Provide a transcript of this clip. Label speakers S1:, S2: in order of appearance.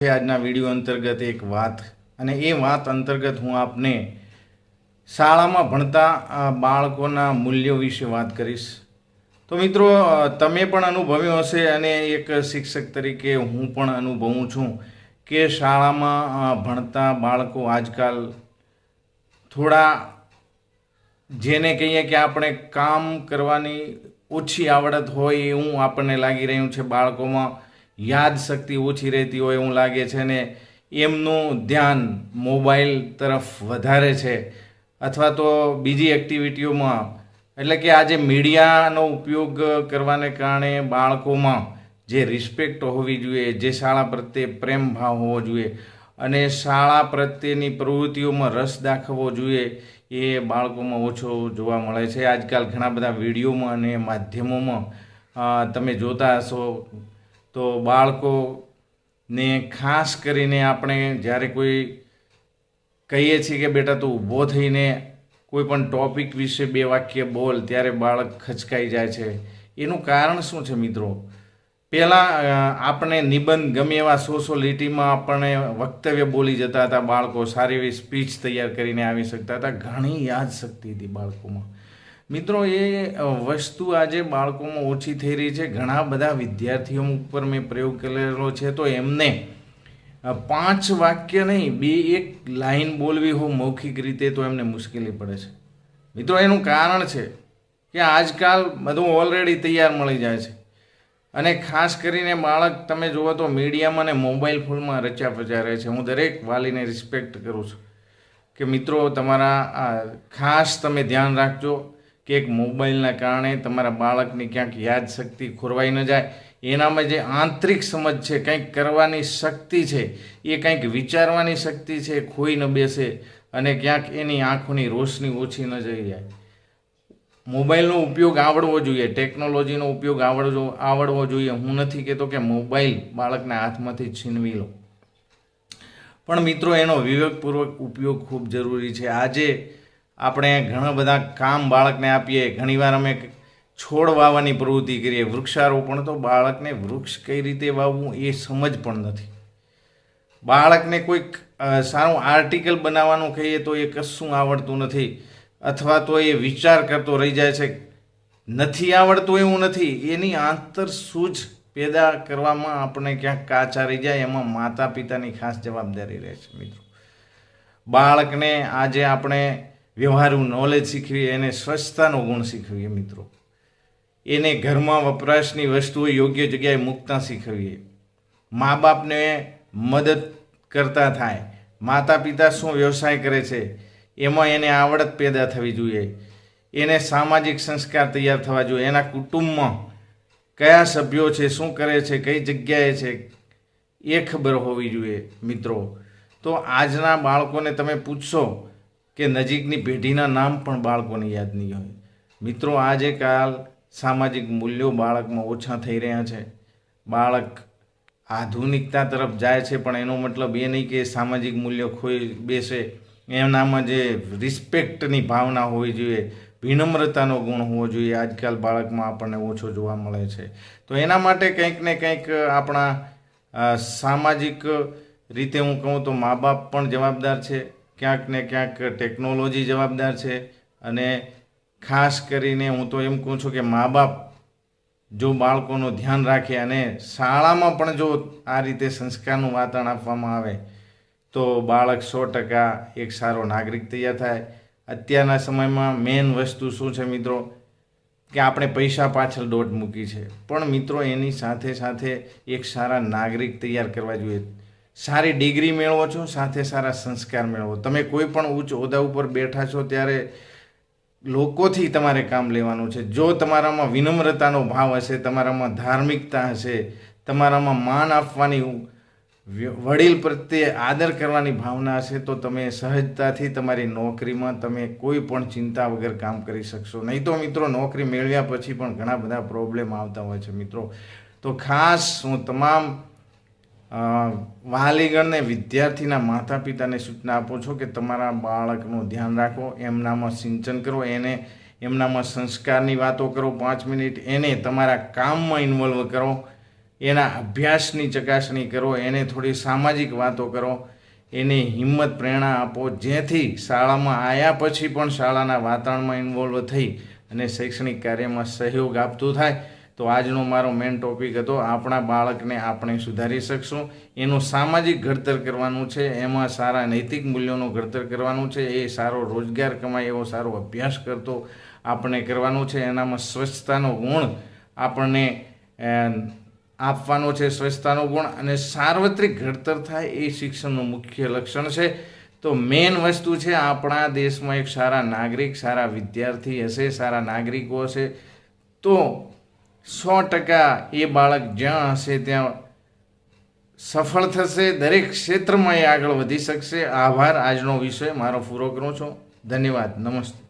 S1: છે આજના વીડિયો અંતર્ગત એક વાત. અને એ વાત અંતર્ગત હું આપને શાળામાં ભણતા બાળકોના મૂલ્યો વિશે વાત કરીશ. તો મિત્રો તમે પણ અનુભવ્યું હશે અને એક શિક્ષક તરીકે હું પણ અનુભવું છું કે શાળામાં ભણતા બાળકો આજકાલ થોડા જેને કહીએ કે આપણે કામ કરવાની ઓછી આવડત હોય એવું આપણને લાગી રહ્યું છે બાળકોમાં. યાદ શક્તિ ઓછી રહેતી હોય એવું લાગે છે ને એમનું ધ્યાન મોબાઈલ તરફ વધારે છે. અથવા તો બીજી એક્ટિવિટીઓમાં, એટલે કે આજે મીડિયાનો ઉપયોગ કરવાને કારણે બાળકોમાં જે રિસ્પેક્ટ હોવી જોઈએ, જે શાળા પ્રત્યે પ્રેમ ભાવ હોવો જોઈએ અને શાળા પ્રત્યેની પ્રવૃત્તિઓમાં રસ દાખવવો જોઈએ, એ બાળકોમાં ઓછો જોવા મળે છે. આજકાલ ઘણા બધા વિડીયોમાં અને માધ્યમોમાં તમે જોતા હશો તો બાળકોને ખાસ કરીને આપણે જ્યારે કોઈ કહીએ છીએ કે બેટા તું ઊભો થઈને કોઈ પણ ટોપિક વિશે બે વાક્ય બોલ, ત્યારે બાળક ખચકાઈ જાય છે. એનું કારણ શું છે મિત્રો? પહેલાં આપણે નિબંધ ગમે એવા સો સો લીટીમાં આપણે વક્તવ્ય બોલી જતા હતા બાળકો, સારી એવી સ્પીચ તૈયાર કરીને આવી શકતા હતા. ઘણી યાદ શક્તિ હતી બાળકોમાં. મિત્રો, એ વસ્તુ આજે બાળકોમાં ઓછી થઈ રહી છે. ઘણા બધા વિદ્યાર્થીઓ ઉપર મેં પ્રયોગ કરેલો છે. તો એમને પાંચ વાક્ય નહીં, બે એક લાઈન બોલવી હોય મૌખિક રીતે તો એમને મુશ્કેલી પડે છે. મિત્રો, એનું કારણ છે કે આજકાલ બધું ઓલરેડી તૈયાર મળી જાય છે. અને ખાસ કરીને બાળક, તમે જુઓ તો મીડિયામાં અને મોબાઈલ ફોનમાં રચ્યા પચ્યા રહે છે. હું દરેક વાલીને રિસ્પેક્ટ કરું છું કે મિત્રો, તમારા ખાસ તમે ધ્યાન રાખજો. કે એક મોબાઈલના કારણે તમારા બાળકની ક્યાંક યાદશક્તિ ખોરવાઈ ન જાય. એનામાં જે આંતરિક સમજ છે, કંઈક કરવાની શક્તિ છે, એ કંઈક વિચારવાની શક્તિ છે ખોઈ ન બેસે અને ક્યાંક એની આંખોની રોશની ઓછી ન જઈ જાય. મોબાઈલનો ઉપયોગ આવડવો જોઈએ, ટેકનોલોજીનો ઉપયોગ આવડવો આવડવો જોઈએ. હું નથી કહેતો કે મોબાઈલ બાળકના હાથમાંથી છીનવી લો. પણ મિત્રો, એનો વિવેકપૂર્વક ઉપયોગ ખૂબ જરૂરી છે. આજે આપણે ઘણા બધા કામ બાળકને આપીએ, ઘણીવાર અમે છોડ વાવવાની પ્રવૃત્તિ કરીએ. વૃક્ષારોપણ તો બાળકને વૃક્ષ કઈ રીતે વાવવું એ સમજ પણ નથી. બાળકને કોઈક સારું આર્ટિકલ બનાવવાનું કહીએ તો એ કશું આવડતું નથી. અથવા તો એ વિચાર કરતો રહી જાય છે, નથી આવડતું એવું નથી. એની આંતરસૂઝ પેદા કરવામાં આપણે ક્યાંક કાચા રહી જાય, એમાં માતા પિતાની ખાસ જવાબદારી રહે છે, મિત્રો. બાળકને આજે આપણે વ્યવહારુ નોલેજ શીખવીએ એને સ્વચ્છતાનો ગુણ શીખવીએ મિત્રો. એને ઘરમાં વપરાશની વસ્તુઓ યોગ્ય જગ્યાએ મૂકતા શીખવીએ. મા બાપને મદદ કરતા થાય. માતા પિતા શું વ્યવસાય કરે છે, એમાં એને આવડત પેદા થવી જોઈએ. એને સામાજિક સંસ્કાર તૈયાર થવા જોઈએ. એના કુટુંબમાં કયા સભ્યો છે, શું કરે છે, કઈ જગ્યાએ છે, એ ખબર હોવી જોઈએ મિત્રો. તો આજના બાળકોને તમે પૂછશો કે નજીકની પેઢીના નામ પણ બાળકોને યાદ નહીં હોય. મિત્રો, આજે કાલ સામાજિક મૂલ્યો બાળકમાં ઓછા થઈ રહ્યા છે. બાળક આધુનિકતા તરફ જાય છે, પણ એનો મતલબ એ નહીં કે સામાજિક મૂલ્યો ખોઈ બેસે. એમનામાં જે રિસ્પેક્ટની ભાવના હોવી જોઈએ, વિનમ્રતાનો ગુણ હોવો જોઈએ, આજકાલ બાળકમાં આપણને ઓછો જોવા મળે છે. તો એના માટે કંઈક ને કંઈક આપણા સામાજિક રીતે હું કહું તો મા બાપ પણ જવાબદાર છે. ક્યાંક ને ક્યાંક ટેકનોલોજી જવાબદાર છે અને ખાસ કરીને હું તો એમ કહું છું કે મા બાપ જો બાળકોનું ધ્યાન રાખે અને શાળામાં પણ જો આ રીતે સંસ્કારનું વાતાવરણ આપવામાં આવે, તો બાળક સો ટકા એક સારો નાગરિક તૈયાર થાય. અત્યારના સમયમાં મેઇન વસ્તુ શું છે મિત્રો? કે આપણે પૈસા પાછળ દોટ મૂકી છે. પણ મિત્રો, એની સાથે સાથે એક સારા નાગરિક તૈયાર કરવા જોઈએ. સારી ડિગ્રી મેળવો છો, સાથે સારા સંસ્કાર મેળવો. તમે કોઈ પણ ઉચ્ચ હોદ્દા ઉપર બેઠા છો ત્યારે લોકોથી તમારે કામ લેવાનું છે. જો તમારામાં વિનમ્રતાનો ભાવ હશે, તમારામાં ધાર્મિકતા હશે, તમારામાં માન આપવાની વડીલ પ્રત્યે આદર કરવાની ભાવના હશે, તો તમે સહજતાથી તમારી નોકરીમાં તમે કોઈ પણ ચિંતા વગર કામ કરી શકશો. નહીં તો મિત્રો, નોકરી મેળવ્યા પછી પણ ઘણા બધા પ્રોબ્લેમ આવતા હોય છે મિત્રો. તો ખાસ હું તમામ વાલીગણને વિદ્યાર્થીના માતા પિતાને સૂચના આપો છો કે તમારા બાળકનું ધ્યાન રાખો, એમનામાં સિંચન કરો, એને એમનામાં સંસ્કારની વાતો કરો, પાંચ મિનિટ એને તમારા કામમાં ઇન્વોલ્વ કરો, એના અભ્યાસની ચકાસણી કરો, એને થોડી સામાજિક વાતો કરો, એને હિંમત, પ્રેરણા આપો, જેથી શાળામાં આવ્યા પછી પણ શાળાના વાતાવરણમાં ઇન્વોલ્વ થઈ અને શૈક્ષણિક કાર્યમાં સહયોગ આપતું થાય. તો આજનો મારો મેઇન ટોપિક હતો, આપણા બાળકને આપણે સુધારી શકશું. એનું સામાજિક ઘડતર કરવાનું છે, એમાં સારા નૈતિક મૂલ્યોનું ઘડતર કરવાનું છે, એ સારો રોજગાર કમાય એવો સારો અભ્યાસ કરતો આપણે કરવાનું છે. એનામાં સ્વચ્છતાનો ગુણ આપણને આપવાનો છે, સ્વચ્છતાનો ગુણ અને સાર્વત્રિક ઘડતર થાય એ શિક્ષણનું મુખ્ય લક્ષણ છે. તો મેઇન વસ્તુ છે, આપણા દેશમાં એક સારા નાગરિક, સારા વિદ્યાર્થી હશે, સારા નાગરિકો હશે. તો સો ટકા એ બાળક જ્યાં હશે ત્યાં સફળ થશે, દરેક ક્ષેત્રમાં એ આગળ વધી શકશે. આભાર આજનો વિષય મારો પૂરો કરું છું. ધન્યવાદ. નમસ્તે.